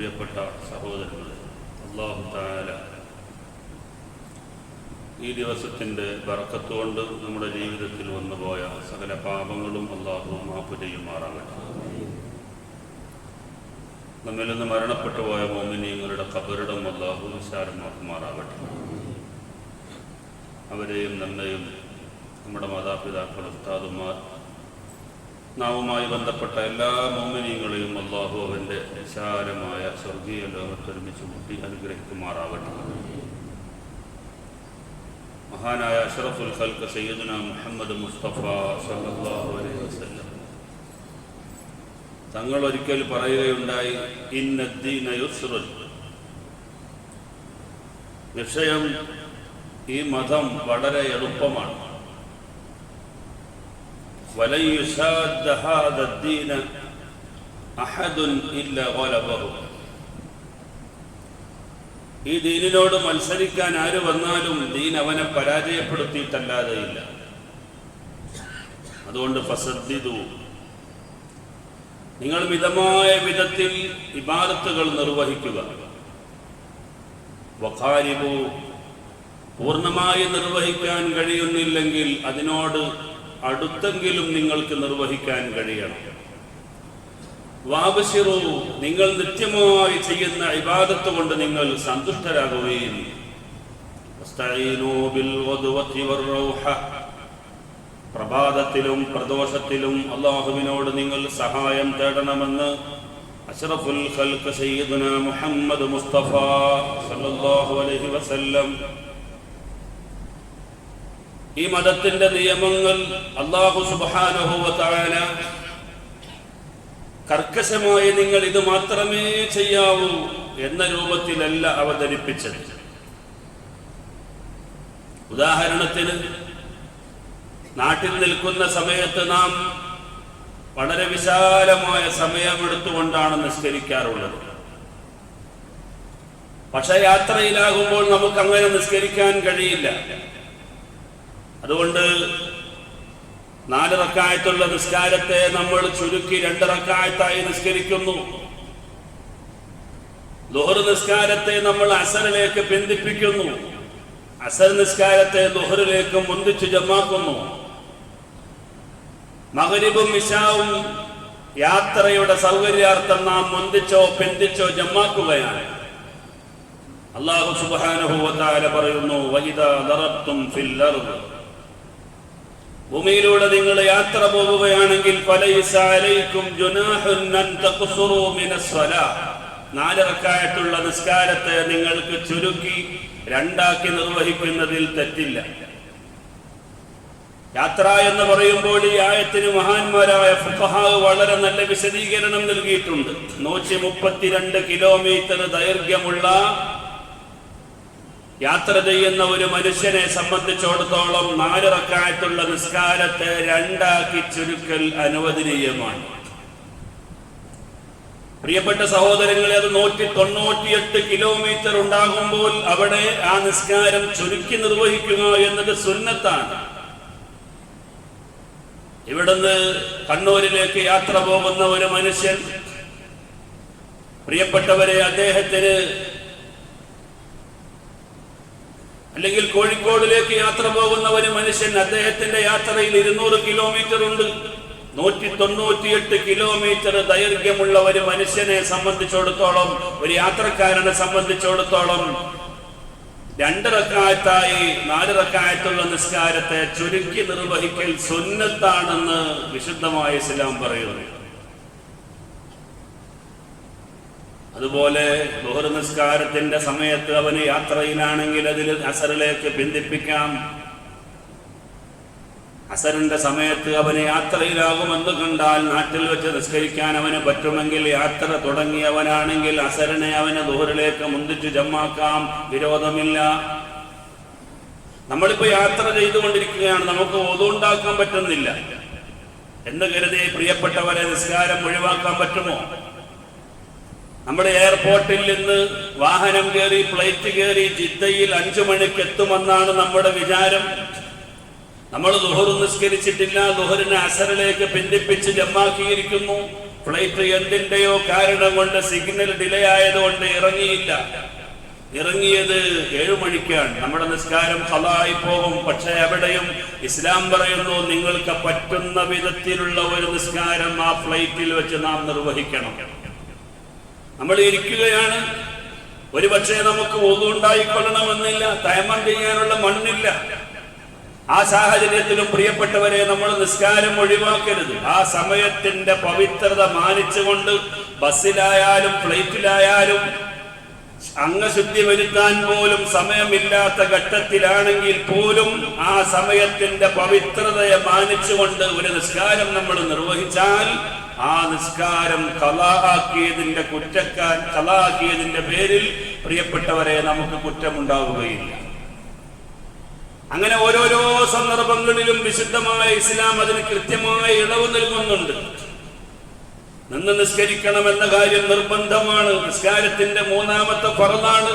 പ്രിയപ്പെട്ട സഹോദരങ്ങളെ അള്ളാഹു താല ഈ ദിവസത്തിന്റെ വറക്കത്തുകൊണ്ട് നമ്മുടെ ജീവിതത്തിൽ വന്നുപോയ സകല പാപങ്ങളും അള്ളാഹു മാപ്പ് ചെയ്യുമാറാകട്ടെ. നമ്മിൽ നിന്ന് മരണപ്പെട്ടു പോയ മോമിനിയങ്ങളുടെ കബറിടം അള്ളാഹു വിശാലമാക്കുമാറാകട്ടെ അവരെയും നമ്മയും നമ്മുടെ മാതാപിതാക്കൾ ഉസ്താദുമാർ നാവുമായി ബന്ധപ്പെട്ട എല്ലാ മോമിനിയങ്ങളെയും അള്ളാഹു അവന്റെ വിശാലമായ സ്വർഗീയ ലോകത്തൊരുമിച്ച് മുട്ടി അനുഗ്രഹിക്കുമാറാവട്ടെ. മഹാനായ അഷറഫുൽ ഖൽക്ക് സയ്യിദുന മുഹമ്മദ് മുസ്തഫ സല്ലല്ലാഹു അലൈഹി വസല്ലം. തങ്ങൾ ഒരിക്കൽ പറയുകയുണ്ടായി വിഷയം ഈ മതം വളരെ എളുപ്പമാണ്. വലൻ യുശാദ്ദ ഹാദ الدين أحد إلا غلبه ഈ ദീനിനോട് മത്സരിക്കാൻ ആര് വന്നാലും ദീൻ അവനെ പരാജയപ്പെടുത്തിയിട്ടല്ലാതെ ഇല്ല അതുകൊണ്ട് ഫസദ്ദിദു നിങ്ങൾ മിതമായ വിധത്തിൽ ഇബാദത്തുകൾ നിർവഹിക്കുക വഖാരിബു പൂർണ്ണമായി നിർവഹിക്കാൻ കഴിയുന്നില്ലെങ്കിൽ അതിനോട് അടുത്തെങ്കിലും നിങ്ങൾക്ക് നിർവഹിക്കാൻ കഴിയണം വാബശിറു നിങ്ങൾ നിത്യമായി ചെയ്യുന്ന ഇബാദത്ത് കൊണ്ട് നിങ്ങൾ സന്തുഷ്ടരാകുകയും. പ്രഭാതത്തിലും പ്രദോഷത്തിലും അള്ളാഹുവിനോട് നിങ്ങൾ സഹായം തേടണമെന്ന് അഷറഫുൽ ഖൽഖ് സയ്യിദുന മുഹമ്മദ് മുസ്തഫ സല്ലല്ലാഹു അലൈഹി വസല്ലം ഈ മതത്തിന്റെ നിയമങ്ങൾ അള്ളാഹു തആല കർക്കശമായി നിങ്ങൾ ഇത് മാത്രമേ ചെയ്യാവൂ എന്ന രൂപത്തിലല്ല അവതരിപ്പിച്ചത്. ഉദാഹരണത്തിന് നാട്ടിൽ നിൽക്കുന്ന സമയത്ത് നാം വളരെ വിശാലമായ സമയമെടുത്തുകൊണ്ടാണ് നിസ്കരിക്കാറുള്ളത്. പക്ഷെ യാത്രയിലാകുമ്പോൾ നമുക്ക് അങ്ങനെ നിസ്കരിക്കാൻ കഴിയില്ല. അതുകൊണ്ട് നാല് റക്കായത്തുള്ള നിസ്കാരത്തെ നമ്മൾ ചുരുക്കി രണ്ട് റക്കായത്തായി നിസ്കരിക്കുന്നു. ലുഹർ നിസ്കാരത്തെ നമ്മൾ അസറിലേക്ക് ബന്ധിപ്പിക്കുന്നു. അസർ നിസ്കാരത്തെ ദുഹറിലേക്ക് മുന്തിച്ചു ജമാക്കുന്നു. മകരിബും ഇഷാവും യാത്രയുടെ സൗകര്യാർത്ഥം നാം മുന്തിച്ചോ പെന്തിച്ചോ ജമാക്കുകയാണ്. അള്ളാഹു വ പറയുന്നു വഇദാ നിറത്തും അർദ്. ഭൂമിയിലൂടെ നിങ്ങൾ യാത്ര പോകുകയാണെങ്കിൽ നാലിറക്കായിട്ടുള്ള നിസ്കാരത്തെ നിങ്ങൾക്ക് ചുരുക്കി രണ്ടാക്കി നിർവഹിക്കുന്നതിൽ തെറ്റില്ല. യാത്ര എന്ന് പറയുമ്പോൾ ഈ ആയത്തിന് മഹാന്മാരായ ഫുഹാവ് വളരെ നല്ല വിശദീകരണം നൽകിയിട്ടുണ്ട്. നൂറ്റി മുപ്പത്തിരണ്ട് കിലോമീറ്റർ ദൈർഘ്യമുള്ള യാത്ര ചെയ്യുന്ന ഒരു മനുഷ്യനെ സംബന്ധിച്ചിടത്തോളം നാല് റക്കായത്തുള്ള നിസ്കാരത്തെ രണ്ടാക്കി ചുരുക്കൽ അനുവദനീയമാണ്. പ്രിയപ്പെട്ട സഹോദരങ്ങളെ അത് നൂറ്റി തൊണ്ണൂറ്റിയെട്ട് കിലോമീറ്റർ ഉണ്ടാകുമ്പോൾ അവിടെ ആ നിസ്കാരം ചുരുക്കി നിർവഹിക്കുക എന്നത് സുന്നത്താണ്. ഇവിടുന്ന് കണ്ണൂരിലേക്ക് യാത്ര പോകുന്ന ഒരു മനുഷ്യൻ പ്രിയപ്പെട്ടവരെ അദ്ദേഹത്തിന് അല്ലെങ്കിൽ കോഴിക്കോടിലേക്ക് യാത്ര പോകുന്ന ഒരു മനുഷ്യൻ അദ്ദേഹത്തിന്റെ യാത്രയിൽ ഇരുന്നൂറ് കിലോമീറ്റർ ഉണ്ട്. നൂറ്റി തൊണ്ണൂറ്റിയെട്ട് കിലോമീറ്റർ ദൈർഘ്യമുള്ള ഒരു മനുഷ്യനെ സംബന്ധിച്ചിടത്തോളം ഒരു യാത്രക്കാരനെ സംബന്ധിച്ചിടത്തോളം രണ്ടിറക്കായത്തായി നാലിറക്കായത്തുള്ള നാല് റക്കായത്തുള്ള നിസ്കാരത്തെ ചുരുക്കി നിർവഹിക്കൽ സുന്നത്താണെന്ന് വിശുദ്ധമായ ഇസ്ലാം പറയുന്നു. അതുപോലെ ബഹുർ നിസ്കാരത്തിന്റെ സമയത്ത് അവന് യാത്രയിലാണെങ്കിൽ അതിൽ അസറിലേക്ക് ബന്ധിപ്പിക്കാം. അസറിന്റെ സമയത്ത് അവന് യാത്രയിലാകുമെന്ന് കണ്ടാൽ നാട്ടിൽ വെച്ച് നിസ്കരിക്കാൻ അവന് പറ്റുമെങ്കിൽ യാത്ര തുടങ്ങിയവനാണെങ്കിൽ അസറിനെ അവന് ദൂരിലേക്ക് മുന്തിച്ചു ജമ്മാക്കാം. വിരോധമില്ല. നമ്മളിപ്പോ യാത്ര ചെയ്തുകൊണ്ടിരിക്കുകയാണ്. നമുക്ക് ഒതുണ്ടാക്കാൻ പറ്റുന്നില്ല. എന്ന് കരുതി പ്രിയപ്പെട്ടവരെ നിസ്കാരം ഒഴിവാക്കാൻ പറ്റുമോ? നമ്മൾ എയർപോർട്ടിൽ നിന്ന് വാഹനം കയറി ഫ്ലൈറ്റ് കയറി ജിദ്ദയിൽ അഞ്ചു മണിക്ക് എത്തുമെന്നാണ് നമ്മുടെ വിചാരം. നമ്മൾ ദുഹർ നിസ്കരിച്ചിട്ടില്ല. ദുഹറിനെ അസറിലേക്ക് പിന്തിപ്പിച്ച് ജമാക്കിയിരിക്കുന്നു ഫ്ലൈറ്റ് എന്തിന്റെയോ കാരണം കൊണ്ട് സിഗ്നൽ ഡിലേ ആയതുകൊണ്ട് ഇറങ്ങിയില്ല. ഇറങ്ങിയത് ഏഴു മണിക്കാണ്. നമ്മുടെ നിസ്കാരം ഹലായി പോകും. പക്ഷെ എവിടെയും ഇസ്ലാം പറയുന്നു നിങ്ങൾക്ക് പറ്റുന്ന വിധത്തിലുള്ള ഒരു നിസ്കാരം ആ ഫ്ലൈറ്റിൽ വെച്ച് നാം നിർവഹിക്കണം. നമ്മൾ ഇരിക്കുകയാണ് ഒരു പക്ഷേ നമുക്ക് ഒന്നുണ്ടായിക്കൊള്ളണമെന്നില്ല തയമം ചെയ്യാനുള്ള മണ്ണില്ല. ആ സാഹചര്യത്തിലും പ്രിയപ്പെട്ടവരെ നമ്മൾ നിസ്കാരം ഒഴിവാക്കരുത്. ആ സമയത്തിന്റെ പവിത്രത മാനിച്ചുകൊണ്ട് ബസ്സിലായാലും ഫ്ലൈറ്റിലായാലും അംഗശുദ്ധി വരുത്താൻ പോലും സമയമില്ലാത്ത ഘട്ടത്തിലാണെങ്കിൽ പോലും ആ സമയത്തിന്റെ പവിത്രതയെ മാനിച്ചുകൊണ്ട് ഒരു നിസ്കാരം നമ്മൾ നിർവഹിച്ചാൽ ആ നിസ്കാരം കലാക്കിയതിന്റെ കുറ്റക്കാൻ കലാക്കിയതിന്റെ പേരിൽ പ്രിയപ്പെട്ടവരെ നമുക്ക് കുറ്റമുണ്ടാവുകയില്ല. അങ്ങനെ ഓരോരോ സന്ദർഭങ്ങളിലും വിശുദ്ധമായ ഇസ്ലാം അതിന് കൃത്യമായ ഇളവ് നൽകുന്നുണ്ട്. നിന്ന് നിസ്കരിക്കണമെന്ന കാര്യം നിർബന്ധമാണ്. നിസ്കാരത്തിന്റെ മൂന്നാമത്തെ പറന്നാണ്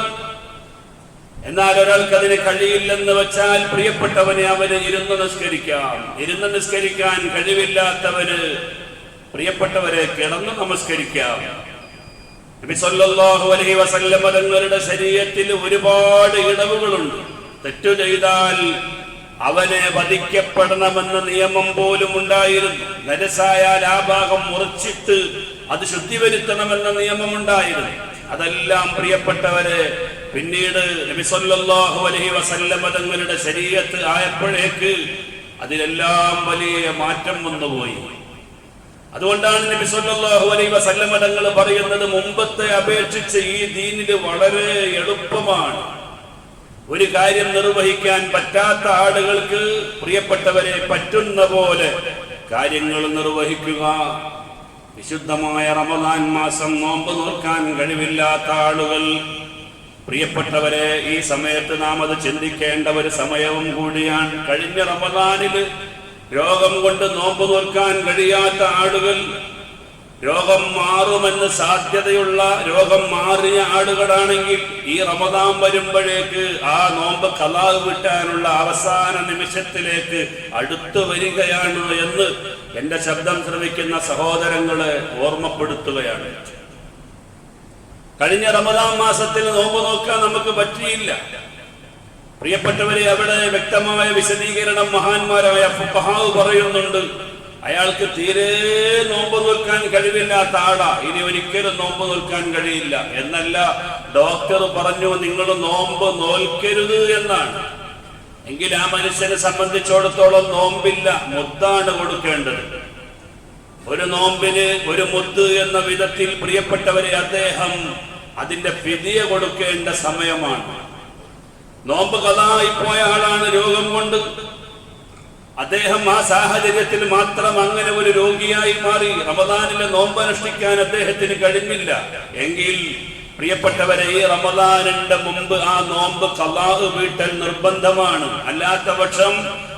എന്നാൽ ഒരാൾക്ക് അതിന് കഴിയില്ലെന്ന് വെച്ചാൽ പ്രിയപ്പെട്ടവനെ അവന് ഇരുന്ന് നിസ്കരിക്കാം. ഇരുന്ന് നിസ്കരിക്കാൻ കഴിവില്ലാത്തവന് പ്രിയപ്പെട്ടവരെ കിടന്ന് നമസ്കരിക്കാം. തങ്ങളുടെ ശരീരത്തിൽ ഒരുപാട് ഇടവുകളുണ്ട്. തെറ്റു ചെയ്താൽ അവനെ വധിക്കപ്പെടണമെന്ന നിയമം പോലും ഉണ്ടായിരുന്നു. നരസായാൽ ആ ഭാഗം മുറിച്ചിട്ട് അത് ശുദ്ധി വരുത്തണമെന്ന നിയമം ഉണ്ടായിരുന്നു. അതെല്ലാം പ്രിയപ്പെട്ടവരെ പിന്നീട് നബിസൊല്ലാഹു അലൈഹി വസല്ലമ തങ്ങളുടെ ശരീരത്ത് ആയപ്പോഴേക്ക് അതിലെല്ലാം വലിയ മാറ്റം വന്നുപോയി. അതുകൊണ്ടാണ് നബി സല്ലല്ലാഹു അലൈഹി തങ്ങൾ പറയുന്നത് മുമ്പത്തെ അപേക്ഷിച്ച് ഈ ദീനിൽ വളരെ എളുപ്പമാണ്. ഒരു കാര്യം നിർവഹിക്കാൻ പറ്റാത്ത ആളുകൾക്ക് പ്രിയപ്പെട്ടവരെ പറ്റുന്ന പോലെ കാര്യങ്ങൾ നിർവഹിക്കുക. വിശുദ്ധമായ റമദാൻ മാസം നോമ്പ് നോക്കാൻ കഴിവില്ലാത്ത ആളുകൾ പ്രിയപ്പെട്ടവരെ ഈ സമയത്ത് നാം അത് ചിന്തിക്കേണ്ട ഒരു സമയവും കൂടിയാണ്. കഴിഞ്ഞ റമദാനിൽ രോഗം കൊണ്ട് നോമ്പ് നോക്കാൻ കഴിയാത്ത ആളുകൾ രോഗം മാറുമെന്ന് സാധ്യതയുള്ള രോഗം മാറിയ ആളുകളാണെങ്കിൽ ഈ റമദാൻ വരുമ്പോഴേക്ക് ആ നോമ്പ് കലാവ് വിട്ടാനുള്ള അവസാന നിമിഷത്തിലേക്ക് അടുത്തു വരികയാണ് എന്ന് എന്റെ ശബ്ദം ശ്രമിക്കുന്ന സഹോദരങ്ങളെ ഓർമ്മപ്പെടുത്തുകയാണ്. കഴിഞ്ഞ റമദാൻ മാസത്തിൽ നോമ്പ് നോക്കാൻ നമുക്ക് പറ്റിയില്ല. പ്രിയപ്പെട്ടവരെ അവിടെ വ്യക്തമായ വിശദീകരണം മഹാന്മാരായ ഫുഹാവ് പറയുന്നുണ്ട്. അയാൾക്ക് തീരെ നോമ്പ് നോക്കാൻ കഴിവില്ലാത്ത ആടാ ഇനി ഒരിക്കലും നോമ്പ് നോക്കാൻ കഴിയില്ല. എന്നല്ല ഡോക്ടർ പറഞ്ഞു നിങ്ങൾ നോമ്പ് നോൽക്കരുത് എന്നാണ്. എങ്കിൽ ആ മനുഷ്യനെ സംബന്ധിച്ചിടത്തോളം നോമ്പില്ല മുത്താണ് കൊടുക്കേണ്ടത്. ഒരു നോമ്പിന് ഒരു മുത്ത് എന്ന വിധത്തിൽ പ്രിയപ്പെട്ടവരെ അദ്ദേഹം അതിന്റെ പിതിയെ കൊടുക്കേണ്ട സമയമാണ്. നോമ്പ് കഥായി പോയ ആളാണ് രോഗം കൊണ്ട്. അദ്ദേഹം ആ സാഹചര്യത്തിൽ മാത്രം അങ്ങനെ ഒരു രോഗിയായി മാറി. റമദാനിലെ നോമ്പ് അനുഷ്ഠിക്കാൻ അദ്ദേഹത്തിന് കഴിഞ്ഞില്ല. എങ്കിൽ പ്രിയപ്പെട്ടവരെ ഈ റമദാനിന്റെ മുമ്പ് ആ നോമ്പ് കലാഹ് വീട്ടൽ നിർബന്ധമാണ്. അല്ലാത്ത പക്ഷം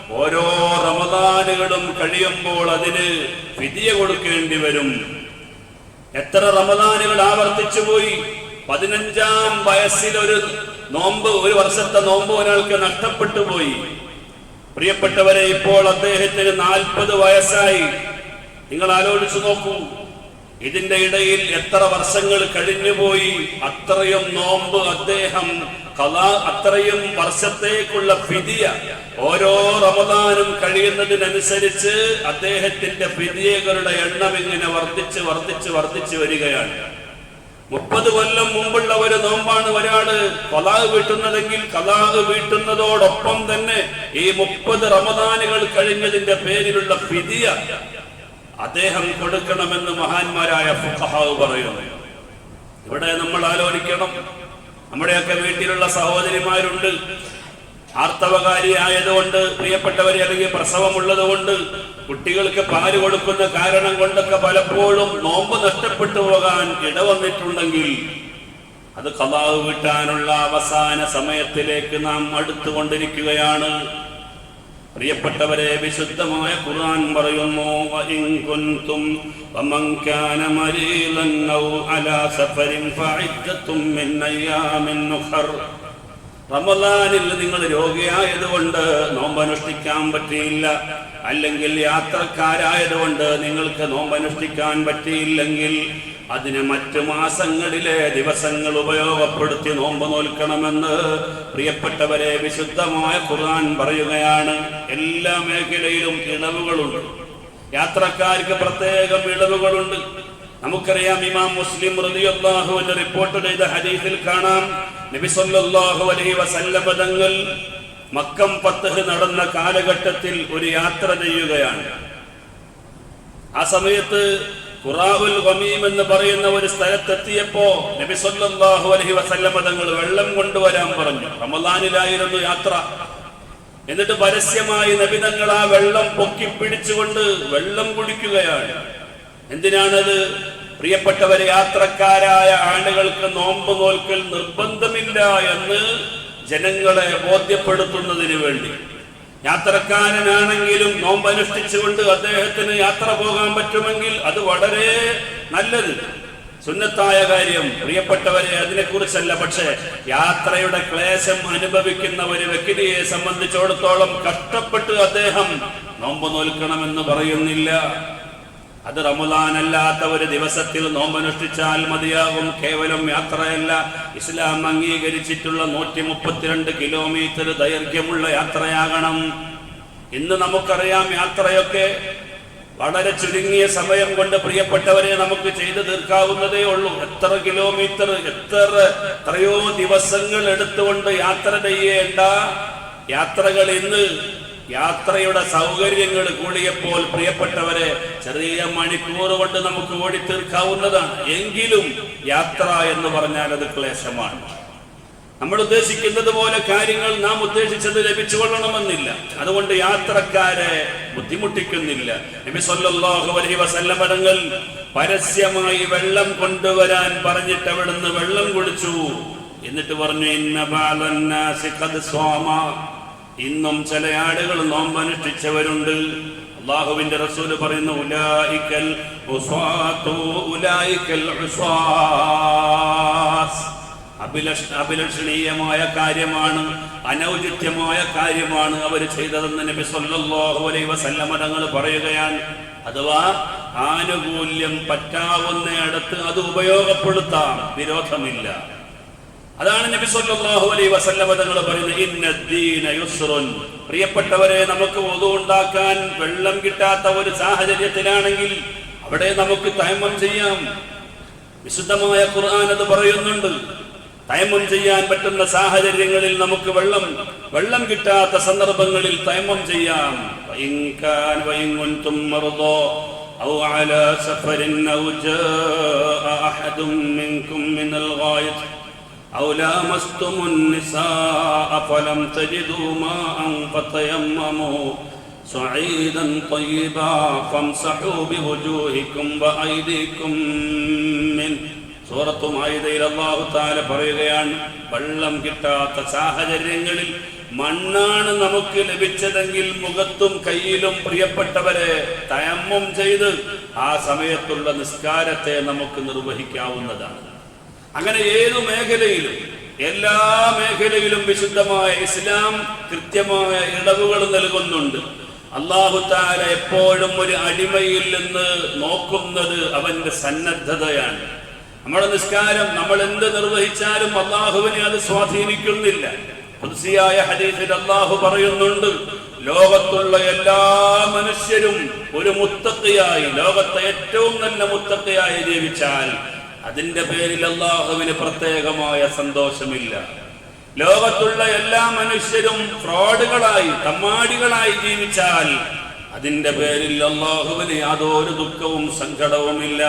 ഓരോ റമദാനുകളും കഴിയുമ്പോൾ അതിന് വിധിയ കൊടുക്കേണ്ടി വരും. എത്ര റമദാനുകൾ ആവർത്തിച്ചു പോയി. പതിനഞ്ചാം വയസ്സിൽ ഒരു നോമ്പ് ഒരു വർഷത്തെ നോമ്പ് ഒരാൾക്ക് നഷ്ടപ്പെട്ടു പോയി. പ്രിയപ്പെട്ടവരെ ഇപ്പോൾ അദ്ദേഹത്തിന് നാൽപ്പത് വയസ്സായി. നിങ്ങൾ ആലോചിച്ചു നോക്കൂ ഇതിന്റെ ഇടയിൽ എത്ര വർഷങ്ങൾ കഴിഞ്ഞുപോയി അത്രയും നോമ്പ് അദ്ദേഹം കലാ അത്രയും വർഷത്തേക്കുള്ള ഫിതിയ ഓരോ റമദാനും കഴിയുന്നതിനനുസരിച്ച് അദ്ദേഹത്തിന്റെ ഫിതിയകളുടെ എണ്ണം ഇങ്ങനെ വർദ്ധിച്ച് വർദ്ധിച്ച് വർദ്ധിച്ചു വരികയാണ്. മുപ്പത് കൊല്ലം മുമ്പുള്ള ഒരു നോമ്പാണ് ഒരാൾ കലാഹ് വീട്ടുന്നതെങ്കിൽ കലാഹ് വീട്ടുന്നതോടൊപ്പം തന്നെ ഈ മുപ്പത് റമദാനുകൾ കഴിഞ്ഞതിന്റെ പേരിലുള്ള പിതിയ അദ്ദേഹം കൊടുക്കണമെന്ന് മഹാന്മാരായ ഫുഖഹാവ് പറയുന്നു. ഇവിടെ നമ്മൾ ആലോചിക്കണം. നമ്മുടെയൊക്കെ വീട്ടിലുള്ള സഹോദരിമാരുണ്ട്. ആർത്തവകാരിയായതുകൊണ്ട് പ്രിയപ്പെട്ടവരെ അല്ലെങ്കിൽ പ്രസവമുള്ളത് കൊണ്ട് കുട്ടികൾക്ക് പാൽ കൊടുക്കുന്ന കാരണം കൊണ്ടൊക്കെ പലപ്പോഴും നോമ്പ് നഷ്ടപ്പെട്ടു പോകാൻ ഇടവന്നിട്ടുണ്ടെങ്കിൽ അത് കലാവ് വിട്ടാനുള്ള അവസാന സമയത്തിലേക്ക് നാം അടുത്തുകൊണ്ടിരിക്കുകയാണ്. പ്രിയപ്പെട്ടവരെ വിശുദ്ധമായ ഖുർആൻ പറയുന്നു അലാ സഫരിൻ മിൻ റമദാനിൽ നിങ്ങൾ രോഗിയായതുകൊണ്ട് നോമ്പനുഷ്ഠിക്കാൻ പറ്റിയില്ല. അല്ലെങ്കിൽ യാത്രക്കാരായതുകൊണ്ട് നിങ്ങൾക്ക് നോമ്പനുഷ്ഠിക്കാൻ പറ്റിയില്ലെങ്കിൽ അതിന് മറ്റു മാസങ്ങളിലെ ദിവസങ്ങൾ ഉപയോഗപ്പെടുത്തി നോമ്പ് നോൽക്കണമെന്ന് പ്രിയപ്പെട്ടവരെ വിശുദ്ധമായ ഖുർആൻ പറയുകയാണ്. എല്ലാ മേഖലയിലും ഇളവുകളുണ്ട്. യാത്രക്കാർക്ക് പ്രത്യേകം ഇളവുകളുണ്ട്. നമുക്കറിയാം ഇമാം മുസ്ലിം റളിയല്ലാഹുവിന്റെ റിപ്പോർട്ട് ചെയ്ത ഹദീസിൽ കാണാം. നബി സല്ലല്ലാഹു അലൈഹി വസല്ലമ തങ്ങൾ മക്കം ഫത്ഹ് നടന്ന കാലഘട്ടത്തിൽ ഒരു യാത്ര ചെയ്യുകയാണ്. ആ സമയത്ത് ഖുറാവുൽ വമീം എന്ന് പറയുന്ന ഒരു സ്ഥലത്തെത്തിയപ്പോ നബി സല്ലല്ലാഹു അലൈഹി വസല്ലമ തങ്ങൾ വെള്ളം കൊണ്ടുവരാൻ പറഞ്ഞു. റമദാനിലായിരുന്നു യാത്ര. എന്നിട്ട് പരസ്യമായി നബി തങ്ങൾ ആ വെള്ളം പൊക്കി പിടിച്ചുകൊണ്ട് വെള്ളം കുടിക്കുകയാണ്. എന്തിനാണത്? പ്രിയപ്പെട്ടവരെ യാത്രക്കാരായ ആളുകൾക്ക് നോമ്പ് നോൽക്കൽ നിർബന്ധമില്ല എന്ന് ജനങ്ങളെ ബോധ്യപ്പെടുത്തുന്നതിന് വേണ്ടി. യാത്രക്കാരനാണെങ്കിലും നോമ്പ് അനുഷ്ഠിച്ചുകൊണ്ട് അദ്ദേഹത്തിന് യാത്ര പോകാൻ പറ്റുമെങ്കിൽ അത് വളരെ നല്ലത്. സുന്നത്തായ കാര്യം പ്രിയപ്പെട്ടവരെ അതിനെക്കുറിച്ചല്ല. പക്ഷേ യാത്രയുടെ ക്ലേശം അനുഭവിക്കുന്ന ഒരു വ്യക്തിയെ സംബന്ധിച്ചിടത്തോളം കഷ്ടപ്പെട്ട് അദ്ദേഹം നോമ്പ് നോൽക്കണമെന്ന് പറയുന്നില്ല. അത് റമുലാനല്ലാത്ത ഒരു ദിവസത്തിൽ നോമ്പനുഷ്ഠിച്ചാൽ മതിയാകും. കേവലം യാത്രയല്ല. ഇസ്ലാം അംഗീകരിച്ചിട്ടുള്ള നൂറ്റി മുപ്പത്തിരണ്ട് കിലോമീറ്റർ ദൈർഘ്യമുള്ള യാത്രയാകണം. ഇന്ന് നമുക്കറിയാം യാത്രയൊക്കെ വളരെ ചുരുങ്ങിയ സമയം കൊണ്ട് പ്രിയപ്പെട്ടവരെ നമുക്ക് ചെയ്തു തീർക്കാവുന്നതേ ഉള്ളൂ. എത്ര കിലോമീറ്റർ എത്ര എത്രയോ ദിവസങ്ങൾ എടുത്തുകൊണ്ട് യാത്ര ചെയ്യേണ്ട യാത്രകൾ ഇന്ന് യാത്രയുടെ സൗകര്യങ്ങൾ കൂടിയപ്പോൾ പ്രിയപ്പെട്ടവരെ ചെറിയ മണിക്കൂർ കൊണ്ട് നമുക്ക് ഓടി തീർക്കാവുന്നതാണ് എങ്കിലും യാത്ര എന്ന് പറഞ്ഞാൽ അത് ക്ലേശമാണ്. നമ്മൾ ഉദ്ദേശിക്കുന്നത് പോലെ കാര്യങ്ങൾ നാം ഉദ്ദേശിച്ചത് ലഭിച്ചുകൊള്ളണമെന്നില്ല. അതുകൊണ്ട് യാത്രക്കാരെ ബുദ്ധിമുട്ടിക്കുന്നില്ല. നബി സല്ലല്ലാഹു അലൈഹി തങ്ങൾ പരസ്യമായി വെള്ളം കൊണ്ടുവരാൻ പറഞ്ഞിട്ട് അവിടുന്ന് വെള്ളം കുടിച്ചു. എന്നിട്ട് പറഞ്ഞു ഇന്ന ഇന്നും ചില ആളുകൾ നോമ്പനുഷ്ഠിച്ചവരുണ്ട്. അള്ളാഹുവിന്റെ റസൂൽ പറയുന്നു ഉലായിക്കൽ ഉലായിക്കൽ അഭിലഷ് അഭിലഷണീയമായ കാര്യമാണ് അനൗചിത്യമായ കാര്യമാണ് അവർ ചെയ്തതെന്ന് നബി സല്ലല്ലാഹു അലൈഹി വസല്ലമ തങ്ങൾ പറയുകയാണ്. അഥവാ ആനുകൂല്യം പറ്റാവുന്നിടത്ത് അത് ഉപയോഗപ്പെടുത്താം. വിരോധമില്ല. അതാണ് നബി സല്ലല്ലാഹു അലൈഹി വസല്ലമ തങ്ങൾ പറയുന്നത് ഇന്നദ്ദീന യുസ്റുൻ പ്രിയപ്പെട്ടവരെ നമുക്ക് ഒതു ഉണ്ടാക്കാൻ വെള്ളം കിട്ടാത്ത ഒരു സാഹചര്യത്തിലാണെങ്കിൽ അവിടെ നമുക്ക് തയമ്മം ചെയ്യാം വിശുദ്ധമായ ഖുർആൻ അത് പറയുന്നുണ്ട് തയമ്മം ചെയ്യാൻ പറ്റുന്ന സാഹചര്യങ്ങളിൽ നമുക്ക് വെള്ളം വെള്ളം കിട്ടാത്ത സന്ദർഭങ്ങളിൽ തയമ്മം ചെയ്യാം വഇൻ കാൻ വഇൻ കുൻതും മർദോ أو على سفر أو جاء أحد منكم من الغائط أو لامستم النساء فلم تجدوا ماء فتيمموا صعيدا طيبا فامسحوا بوجوهكم وأيديكم منه സൂറത്തു മായിദയിൽ അള്ളാഹു താല പറയുകയാണ് വെള്ളം കിട്ടാത്ത സാഹചര്യങ്ങളിൽ മണ്ണാണ് നമുക്ക് ലഭിച്ചതെങ്കിൽ മുഖത്തും കയ്യിലും പ്രിയപ്പെട്ടവരെ തയമ്മം ചെയ്ത് ആ സമയത്തുള്ള നിസ്കാരത്തെ നമുക്ക് നിർവഹിക്കാവുന്നതാണ് അങ്ങനെ ഏതു മേഖലയിലും എല്ലാ മേഖലയിലും വിശുദ്ധമായ ഇസ്ലാം കൃത്യമായ ഇളവുകൾ നൽകുന്നുണ്ട്. അള്ളാഹു താര എപ്പോഴും ഒരു അടിമയിൽ നിന്ന് നോക്കുന്നത് അവന്റെ സന്നദ്ധതയാണ്. നമ്മുടെ നിസ്കാരം നമ്മൾ എന്ത് നിർവഹിച്ചാലും അള്ളാഹുവിനെ അത് സ്വാധീനിക്കുന്നില്ല. ഖുദ്സിയായ ഹദീസിൽ അള്ളാഹു പറയുന്നുണ്ട് ലോകത്തുള്ള എല്ലാ മനുഷ്യരും ഒരു മുത്തക്കയായി ലോകത്തെ ഏറ്റവും നല്ല മുത്തക്കയായി ജീവിച്ചാൽ അതിന്റെ പേരിൽ അള്ളാഹുവിന് പ്രത്യേകമായ സന്തോഷമില്ല. ലോകത്തുള്ള എല്ലാ മനുഷ്യരും ഫ്രോഡുകളായി തമ്മാടികളായി ജീവിച്ചാൽ അതിന്റെ പേരിൽ അള്ളാഹുവിന് യാതൊരു ദുഃഖവും സങ്കടവുമില്ല.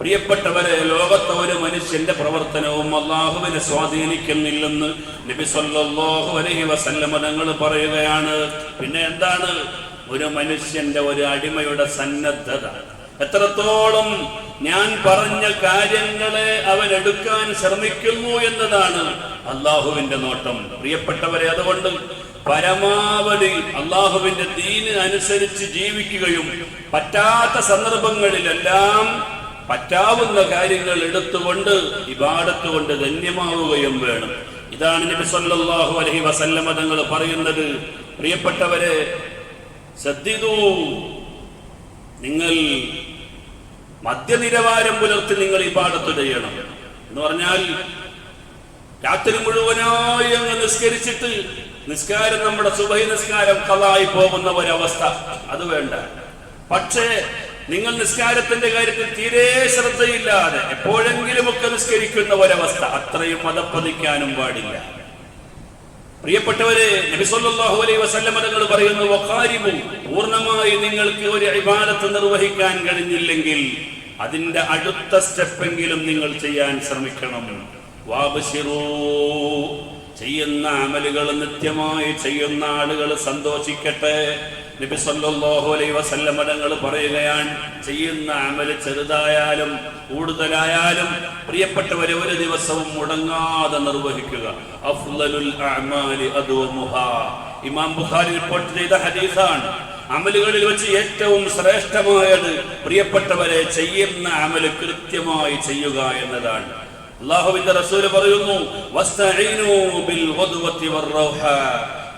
പ്രിയപ്പെട്ടവരെ ലോകത്തെ ഒരു മനുഷ്യന്റെ പ്രവർത്തനവും അള്ളാഹുവിനെ സ്വാധീനിക്കുന്നില്ലെന്ന് നബി സല്ലല്ലാഹു അലൈഹി വസല്ലമ തങ്ങൾ പറയുകയാണ്. പിന്നെ എന്താണ്? ഒരു മനുഷ്യന്റെ ഒരു അടിമയുടെ സന്നദ്ധത. എത്രത്തോളം ഞാൻ പറഞ്ഞ കാര്യങ്ങളെ അവൻ എടുക്കാൻ ശ്രമിക്കുന്നു എന്നതാണ് അള്ളാഹുവിന്റെ നോട്ടം. പ്രിയപ്പെട്ടവരെ അതുകൊണ്ട് പരമാവധി അള്ളാഹുവിന്റെ ദീന് അനുസരിച്ച് ജീവിക്കുകയും പറ്റാത്ത സന്ദർഭങ്ങളിലെല്ലാം പറ്റാവുന്ന കാര്യങ്ങൾ എടുത്തുകൊണ്ട് ഇബാടത്ത് കൊണ്ട് ധന്യമാവുകയും വേണം. ഇതാണ് നബി സല്ലല്ലാഹു അലൈഹി വസല്ലമ തങ്ങൾ പറയുന്നത്. പ്രിയപ്പെട്ടവരെ ശ്രദ്ധിതൂ നിങ്ങൾ മദ്യനിലവാരം പുലർത്തി നിങ്ങൾ ഈ പാടത്ത് ചെയ്യണം. എന്ന് പറഞ്ഞാൽ രാത്രി മുഴുവനായി അങ്ങ് നിസ്കരിച്ചിട്ട് നിസ്കാരം നമ്മുടെ സുഭൈ നിസ്കാരം കളായി പോകുന്ന ഒരവസ്ഥ അത് വേണ്ട. പക്ഷേ നിങ്ങൾ നിസ്കാരത്തിന്റെ കാര്യത്തിൽ തീരെ ശ്രദ്ധയില്ലാതെ എപ്പോഴെങ്കിലുമൊക്കെ നിസ്കരിക്കുന്ന ഒരവസ്ഥ അത്രയും മതപ്പതിക്കാനും പാടില്ല. പ്രിയപ്പെട്ടവരെ നബി അലൈ തങ്ങൾ പറയുന്നു വഖാരിബു പൂർണമായി നിങ്ങൾക്ക് ഒരു ഇബാദത്ത് നിർവഹിക്കാൻ കഴിഞ്ഞില്ലെങ്കിൽ അതിന്റെ അടുത്ത സ്റ്റെപ്പെങ്കിലും നിങ്ങൾ ചെയ്യാൻ ശ്രമിക്കണം. വാബശിറൂ ചെയ്യുന്ന അമലുകൾ നിത്യമായി ചെയ്യുന്ന ആളുകൾ സന്തോഷിക്കട്ടെ. നബി സല്ലല്ലാഹു അലൈഹി തങ്ങൾ പറയുകയാണ് ചെയ്യുന്ന അമൽ ചെറുതായാലും കൂടുതലായാലും പ്രിയപ്പെട്ടവരെ ഒരു ദിവസവും മുടങ്ങാതെ നിർവഹിക്കുക. അഫ്ളലുൽ അഅമാലി ഇമാം ബുഖാരി റിപ്പോർട്ട് ചെയ്ത ഹദീസാണ്. അമലുകളിൽ വെച്ച് ഏറ്റവും ശ്രേഷ്ഠമായത് പ്രിയപ്പെട്ടവരെ ചെയ്യുന്ന അമൽ കൃത്യമായി ചെയ്യുക എന്നതാണ്. അള്ളാഹുവിന്റെ റസൂൽ പറയുന്നു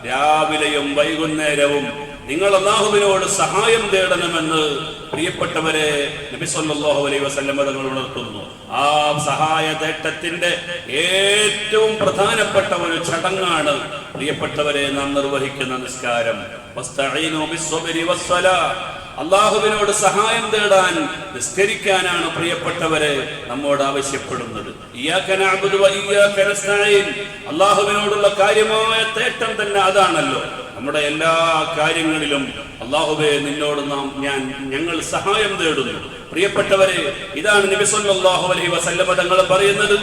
രാവിലെയും വൈകുന്നേരവും നിങ്ങൾ അള്ളാഹുവിനോട് സഹായം തേടണമെന്ന് പ്രിയപ്പെട്ടവരെ നബി അലൈഹി വസല്ലം തങ്ങൾ ഉണർത്തുന്നു. ആ സഹായ തേട്ടത്തിന്റെ ഏറ്റവും പ്രധാനപ്പെട്ട ഒരു ചടങ്ങാണ് പ്രിയപ്പെട്ടവരെ നാം നിർവഹിക്കുന്ന നിസ്കാരം. അള്ളാഹുവിനോട് സഹായം തേടാൻ നിസ്കരിക്കാനാണ് പ്രിയപ്പെട്ടവരെ നമ്മോട് ആവശ്യപ്പെടുന്നത്. അള്ളാഹുവിനോടുള്ള കാര്യമായ തേട്ടം തന്നെ അതാണല്ലോ. നമ്മുടെ എല്ലാ കാര്യങ്ങളിലും അള്ളാഹുബെ നിന്നോട് നാം ഞാൻ ഞങ്ങൾ സഹായം തേടുന്നു. പ്രിയപ്പെട്ടവരെ ഇതാണ് നബി സല്ലല്ലാഹു അലൈഹി വസല്ലമ തങ്ങൾ പറയുന്നത്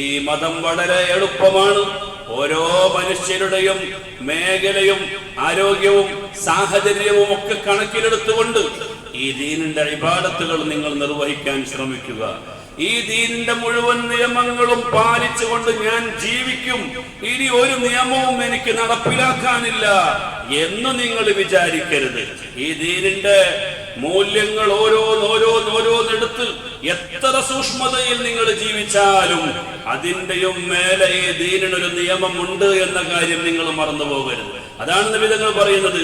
ഈ മതം വളരെ എളുപ്പമാണ്. ഓരോ മനുഷ്യരുടെയും മേഖലയും ആരോഗ്യവും സാഹചര്യവും ഒക്കെ കണക്കിലെടുത്തുകൊണ്ട് ഈ ദീനിന്റെ ഇബാദത്തുകൾ നിങ്ങൾ നിർവഹിക്കാൻ ശ്രമിക്കുക. ഈ ദീനിന്റെ മുഴുവൻ നിയമങ്ങളും പാലിച്ചുകൊണ്ട് ഞാൻ ജീവിക്കും. ഇനി ഒരു നിയമവും എനിക്ക് നടപ്പിലാക്കാനില്ല എന്ന് നിങ്ങൾ വിചാരിക്കരുത്. ഈ ദീനിന്റെ മൂല്യങ്ങൾ ഓരോന്നോരോന്നോരോന്നെടുത്ത് എത്ര സൂക്ഷ്മതയിൽ നിങ്ങൾ ജീവിച്ചാലും അതിന്റെയും മേലെ ഈ ദീനിനൊരു നിയമമുണ്ട് എന്ന കാര്യം നിങ്ങൾ മറന്നു പോകരുത്. അതാണ് നബി പറയുന്നത്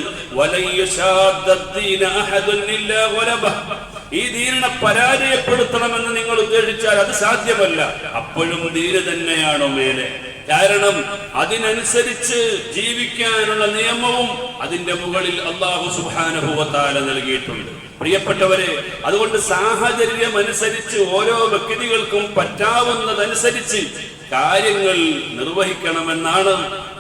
ഈ ദീനിനെ പരാജയപ്പെടുത്തണമെന്ന് നിങ്ങൾ ഉദ്ദേശിച്ചാൽ അത് സാധ്യമല്ല. അപ്പോഴും ദീന് തന്നെയാണോ മേലെ? കാരണം അതിനനുസരിച്ച് ജീവിക്കാനുള്ള നിയമവും അതിന്റെ മുകളിൽ അള്ളാഹു സുബാനുഭവത്താല നൽകിയിട്ടുണ്ട്. പ്രിയപ്പെട്ടവരെ അതുകൊണ്ട് സാഹചര്യമനുസരിച്ച് ഓരോ വ്യക്തികൾക്കും പറ്റാവുന്നതനുസരിച്ച് കാര്യങ്ങൾ നിർവഹിക്കണമെന്നാണ്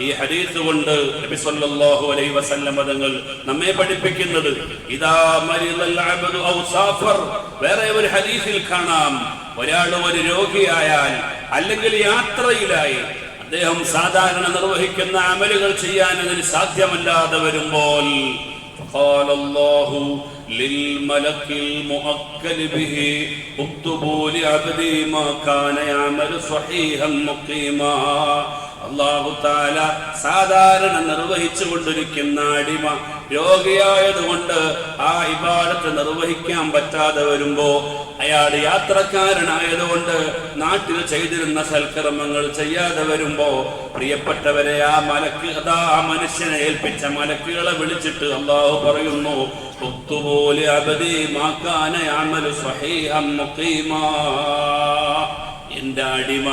ഈ ഹരീത്ത് കൊണ്ട് നബി സല്ലല്ലാഹു അലൈഹി വസല്ലം പദങ്ങൾ നമ്മെ പഠിപ്പിക്കുന്നത്. ഇദാ അബ്ദു ഔ സാഫർ. വേറെ ഒരു ഹദീസിൽ കാണാം. ഒരാൾ ഒരു രോഗിയായാൽ അല്ലെങ്കിൽ യാത്രയിലായി അദ്ദേഹം സാധാരണ നിർവഹിക്കുന്ന അമലുകൾ ചെയ്യാൻ അതിന് സാധ്യമല്ലാതെ വരുമ്പോൾ للملك المؤكل به. اكتبوا لعبدي ما كان يعمل صحيحا مقيما. അള്ളാഹു താല സാധാരണ നിർവഹിച്ചു കൊണ്ടിരിക്കുന്ന അടിമ രോഗിയായതുകൊണ്ട് ആ ഇബാദത്ത് നിർവഹിക്കാൻ പറ്റാതെ വരുമ്പോ അയാൾ യാത്രക്കാരനായതുകൊണ്ട് നാട്ടിൽ ചെയ്തിരുന്ന സൽക്കർമ്മങ്ങൾ ചെയ്യാതെ വരുമ്പോ പ്രിയപ്പെട്ടവരെ ആ മലക്ക് അതാ ആ മനുഷ്യനെ ഏൽപ്പിച്ച മലക്കുകളെ വിളിച്ചിട്ട് അള്ളാഹു പറയുന്നു ഒത്തുപോലെ അബദി മാക്കാന അമലു സ്വഹീഹം മുഖീമാ. എന്റെ അടിമ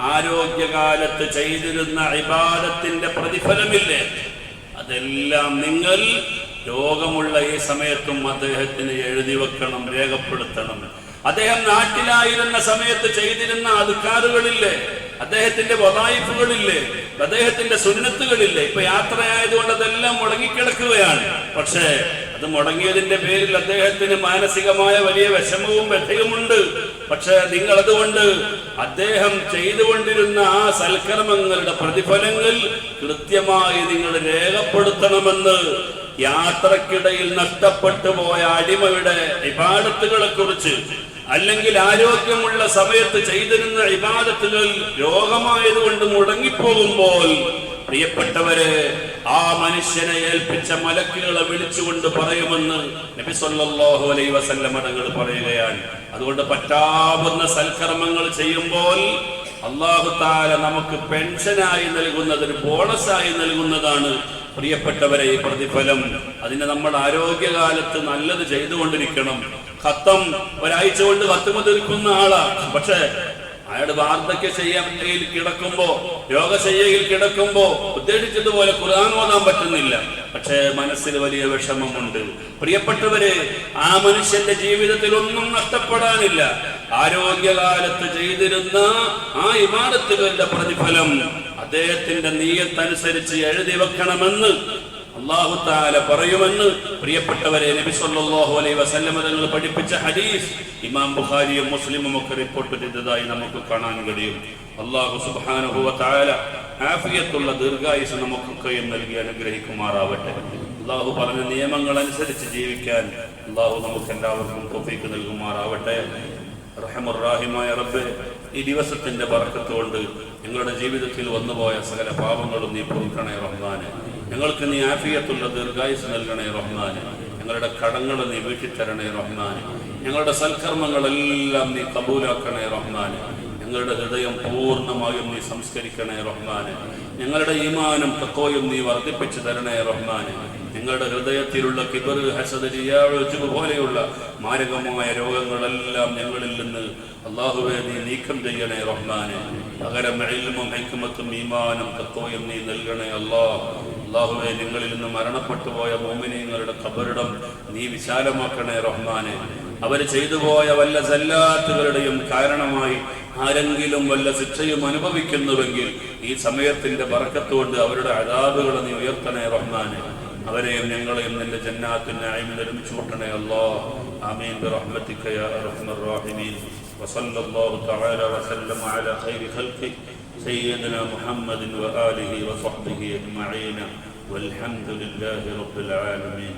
ആരോഗ്യകാലത്ത് ചെയ്തിരുന്ന ഇബാദത്തിന്റെ പ്രതിഫലമില്ലേ? അതെല്ലാം നിങ്ങൾ രോഗമുള്ള ഈ സമയത്തും അദ്ദേഹത്തിന് എഴുതി വെക്കണം രേഖപ്പെടുത്തണം. അദ്ദേഹം നാട്ടിലായിരുന്ന സമയത്ത് ചെയ്തിരുന്ന അധികാറുകളില്ലേ അദ്ദേഹത്തിന്റെ വതായിപ്പുകളില്ലേ അദ്ദേഹത്തിന്റെ സുന്നത്തുകളില്ലേ? ഇപ്പൊ യാത്രയായതുകൊണ്ട് അതെല്ലാം മുടങ്ങിക്കിടക്കുകയാണ്. പക്ഷേ അത് മുടങ്ങിയതിന്റെ പേരിൽ അദ്ദേഹത്തിന് മാനസികമായ വലിയ വിഷമവും വ്യഥയുമുണ്ട്. പക്ഷെ നിങ്ങൾ അതുകൊണ്ട് അദ്ദേഹം ചെയ്തുകൊണ്ടിരുന്ന ആ സൽക്കർമ്മങ്ങളുടെ പ്രതിഫലങ്ങൾ കൃത്യമായി നിങ്ങൾ രേഖപ്പെടുത്തണമെന്ന് യാത്രക്കിടയിൽ നഷ്ടപ്പെട്ടു പോയ അടിമയുടെ ഇബാദത്തുകളെ കുറിച്ച് അല്ലെങ്കിൽ ആരോഗ്യമുള്ള സമയത്ത് ചെയ്തിരുന്ന ഇബാദത്തുകൾ രോഗമായതുകൊണ്ട് മുടങ്ങിപ്പോകുമ്പോൾ പ്രിയപ്പെട്ടവരെ ആ മനുഷ്യനെ ഏൽപ്പിച്ച മലക്കുകളെ വിളിച്ചുകൊണ്ട് പറയുമെന്ന് നബി സല്ലല്ലാഹു അലൈഹി വസല്ലം തങ്ങൾ പറയുകയാണ്. അതുകൊണ്ട് പറ്റാവുന്ന സൽക്കർമ്മങ്ങൾ ചെയ്യുമ്പോൾ അള്ളാഹു താല നമുക്ക് പെൻഷനായി നൽകുന്നത് ഒരു ബോണസായി നൽകുന്നതാണ് പ്രിയപ്പെട്ടവരെ ഈ പ്രതിഫലം. അതിന് നമ്മൾ ആരോഗ്യകാലത്ത് നല്ലത് ചെയ്തുകൊണ്ടിരിക്കണം. കത്തം ഒരാഴ്ച കൊണ്ട് തീർക്കുന്ന ആളാണ് പക്ഷേ അയാൾ വാർദ്ധക്യ ചെയ്യാൻ കിടക്കുമ്പോ രോഗശയ്യയിൽ കിടക്കുമ്പോ ഉദ്ദേശിച്ചതുപോലെ ഖുർആൻ ഓതാൻ പറ്റുന്നില്ല. പക്ഷേ മനസ്സിൽ വലിയ വിഷമമുണ്ട്. പ്രിയപ്പെട്ടവരെ ആ മനുഷ്യന്റെ ജീവിതത്തിൽ ഒന്നും നഷ്ടപ്പെടാനില്ല. ആരോഗ്യകാലത്ത് ചെയ്തിരുന്ന ആ ഇമാരത്തുകളുടെ പ്രതിഫലം അദ്ദേഹത്തിന്റെ നീയത്തനുസരിച്ച് എഴുതി വെക്കണമെന്ന് അള്ളാഹു താല പറയുമെന്ന് പ്രിയപ്പെട്ടവരെ നബി സല്ലല്ലാഹു അലൈഹി വസല്ലമ തങ്ങൾ പഠിപ്പിച്ച ഹദീസ് ഇമാം ബുഖാരിയും മുസ്ലിമും ഒക്കെ റിപ്പോർട്ട് ചെയ്തതായി നമുക്ക് കാണാൻ കഴിയും. അള്ളാഹു സുബ്ഹാനഹു വ ആഫിയത്തുള്ള ദീർഘായുസ് നമുക്കൊക്കെയും നൽകി അനുഗ്രഹിക്കുമാറാവട്ടെ. അള്ളാഹു പറഞ്ഞ നിയമങ്ങൾ അനുസരിച്ച് ജീവിക്കാൻ അള്ളാഹു നമുക്ക് എല്ലാവർക്കും തോഫീക്ക് നൽകുമാറാവട്ടെ. റഹമുറാഹിമായ റബ്ബെ ഈ ദിവസത്തിന്റെ ബർക്കത്തുകൊണ്ട് ഞങ്ങളുടെ ജീവിതത്തിൽ വന്നുപോയ സകല പാപങ്ങളും നീ പൊറുക്കണേ റഹ്മാന് ഞങ്ങൾക്ക് നീ ആഫിയത്തുള്ള ദീർഘായുസ് നൽകണേ റഹ്മാൻ ഞങ്ങളുടെ കടങ്ങൾ നീ വീട്ടിത്തരണേ റഹ്മാൻ ഞങ്ങളുടെ സൽക്കർമ്മങ്ങളെല്ലാം നീ കബൂലാക്കണേ റഹ്മാൻ ഞങ്ങളുടെ ഹൃദയം പൂർണമായും നീ സംസ്കരിക്കണേ റഹ്മാൻ ഞങ്ങളുടെ ഈമാനം തക്കോയും നീ വർദ്ധിപ്പിച്ചു തരണേ റഹ്മാൻ ഞങ്ങളുടെ ഹൃദയത്തിലുള്ള കിബർ ഹസദ് ചെയ്യാഴ്ച പോലെയുള്ള മാരകമായ രോഗങ്ങളെല്ലാം ഞങ്ങളിൽ നിന്ന് അള്ളാഹുവെ നീ നീക്കം ചെയ്യണേ റഹ്മാനെ. പകരം ഇൽമും ഹൈക്കുമത്തും ഈമാനും തക്കോയും നീ നൽകണേ അള്ളാഹ് അള്ളാഹുവെ ഞങ്ങളിൽ നിന്ന് മരണപ്പെട്ടു പോയ മോമിനിയങ്ങളുടെ കബറിടം നീ വിശാലമാക്കണേ റഹ്മാനെ അവർ ചെയ്തു പോയ വല്ല സല്ലാത്തുകളുടെയും കാരണമായി ആരെങ്കിലും വല്ല ശിക്ഷയും അനുഭവിക്കുന്നുവെങ്കിൽ ഈ സമയത്തിന്റെ ബറക്കത്തുകൊണ്ട് അവരുടെ അതാബുകളെ നീ ഉയർത്തണേ റഹ്മാനെ അവരെയും ഞങ്ങളെയും നിന്റെ ജന്നാത്തിന് അയിമിൽ ഒരുമിച്ച് കൂട്ടണേ അല്ലാ ആമീൻ برحمتك يا ارحم الراحمين وصلى الله تعالى وسلم على خير خلقه سيدنا محمد وآله وصحبه أجمعين والحمد لله رب العالمين.